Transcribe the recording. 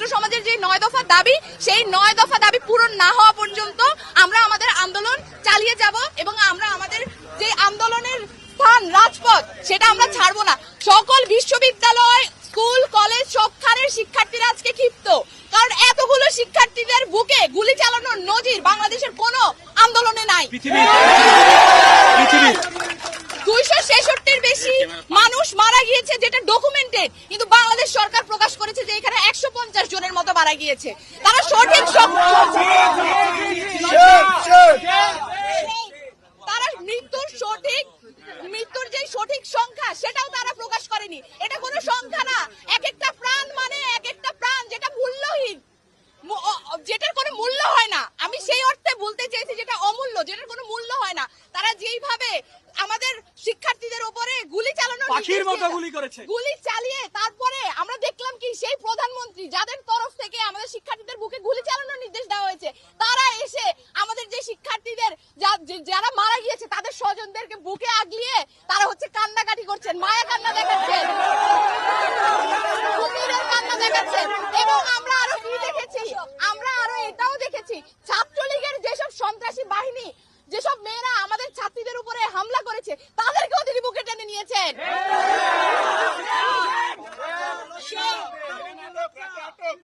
ছাত্র সমাজের যে নয় দফা দাবি সেই নয় দফা দাবি পূরণ না হওয়া পর্যন্ত আমরা আমাদের আন্দোলন চালিয়ে যাব এবং আমরা আমাদের যে আন্দোলনের স্থান রাজপথ সেটা আমরা ছাড়বো না। সকল বিশ্ববিদ্যালয় স্কুল কলেজ সবখানের শিক্ষার্থীরা আজকে ক্ষিপ্ত। কারণ এতগুলো শিক্ষার্থীদের বুকে গুলি চালানোর নজির বাংলাদেশের কোন আন্দোলনে নাই। দুইশো ছেষট্টির বেশি মানুষ মারা গিয়েছে যেটা ডকুমেন্টেড কিন্তু বাংলাদেশ সরকার পঞ্চাশ জনের মতো মারা গিয়েছে। তারা সঠিক তারা মৃত্যুর সঠিক মৃত্যুর যে সঠিক সংখ্যা সেটাও তারা প্রকাশ করেনি। এটা কোনো সংখ্যা না। এক একটা প্রাণ মানে এক একটা প্রাণ যেটা মূল্যহীন। যেটার কোনো মূল্য হয় না। আমি সেই অর্থে বলতে চেয়েছি যেটা অমূল্য যেটার কোনো মূল্য হয় না। তারা যেইভাবে আমাদের শিক্ষার্থীদের উপরে গুলি চালানো গুলি করেছে। গুলি চালিয়ে তারপরে যাদের তরফ থেকে আমাদের শিক্ষার্থীদের বুকে গুলি চালানোর নির্দেশ দেওয়া হয়েছে। তারা এসে আমাদের যে শিক্ষার্থীদের যারা মারা গিয়েছে, তাদের স্বজনদেরকে বুকে আগলিয়ে তারা হচ্ছে কান্নাকাটি করছেন, মায়া কান্না দেখাচ্ছেন। কান্না দেখাচ্ছেন। এবং আমরা আরও কি দেখেছি? আমরা আরও এটাও দেখেছি, ছাত্রলীগের যেসব সন্ত্রাসী বাহিনী, যেসব মেয়েরা আমাদের ছাত্রীদের উপরে হামলা করেছে, তাদেরকেও তিনি বুকে টেনে নিয়েছেন।